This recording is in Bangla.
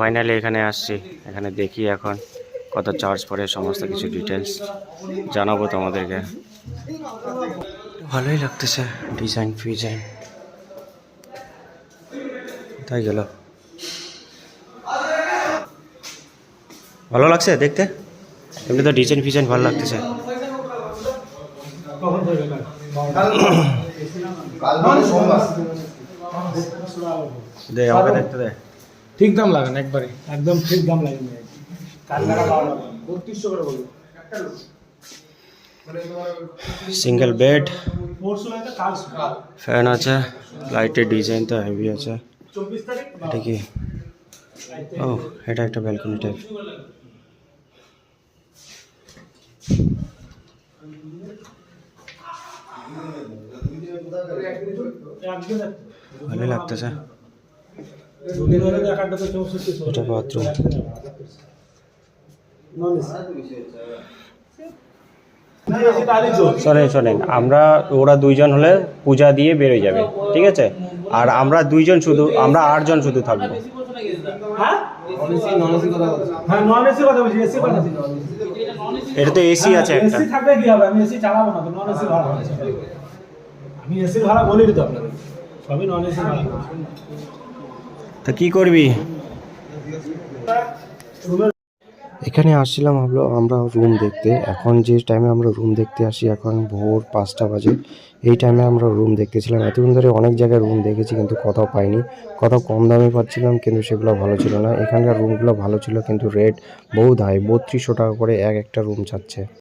ফাইনালি এখানে আসছি। এখানে দেখি এখন কত চার্জ পড়ে, সমস্ত কিছু ডিটেলস জানাব তোমাদেরকে। ভালোই লাগতেছে ডিজাইন ফিজাইন। তাই গেল? ভালো লাগছে দেখতে? এমনি তো ডিজাইন ফিজাইন ভালো লাগতেছে। দে আমাকে দেখতে দে ঠিক দাম লাগান একবারে একদম ঠিক দাম লাগেন কালকাটা পাওয়া যাবে বত্রিশশো করে বলব সিঙ্গেল বেড পরশু নয়তো কাল ফ্যান আছে লাইটের ডিজাইন তো হেভি আছে চব্বিশ তারিখ এটা কি ও এটা একটা ব্যালকনি টাইপ একদিন ভালোই লাগতেছে। এটা বাথরুম শোনেন শোনেন আমরা ওরা দুইজন হলে পূজা দিয়ে বেরোয় যাবে ঠিক আছে? আর আমরা দুইজন শুধু আমরা আটজন শুধু থাকব। হ্যাঁ হ্যাঁ এটা তো এসি আছে একটা। এসি থাকলে কি হবে? আমি এসি চালাবো না তো নন এসি ভাড়া। হচ্ছে আমি এসি ভাড়া বলি তো আপনাদের। সবই নন এসি তা কি করবি? এখানে আসছিলাম ভাবলো আমরা রুম দেখতে। এখন যে টাইমে আমরা রুম দেখতে আসি এখন ভোর পাঁচটা বাজে। এই টাইমে আমরা রুম দেখতেছিলাম। এতক্ষণ ধরে অনেক জায়গায় রুম দেখেছি কিন্তু কোথাও পাইনি। কোথাও কম দামে পাচ্ছিলাম কিন্তু সেগুলো ভালো ছিল না। এখানকার রুমগুলো ভালো ছিল কিন্তু রেট বহুত হাই বত্রিশশো টাকা করে এক একটা রুম চাচ্ছে।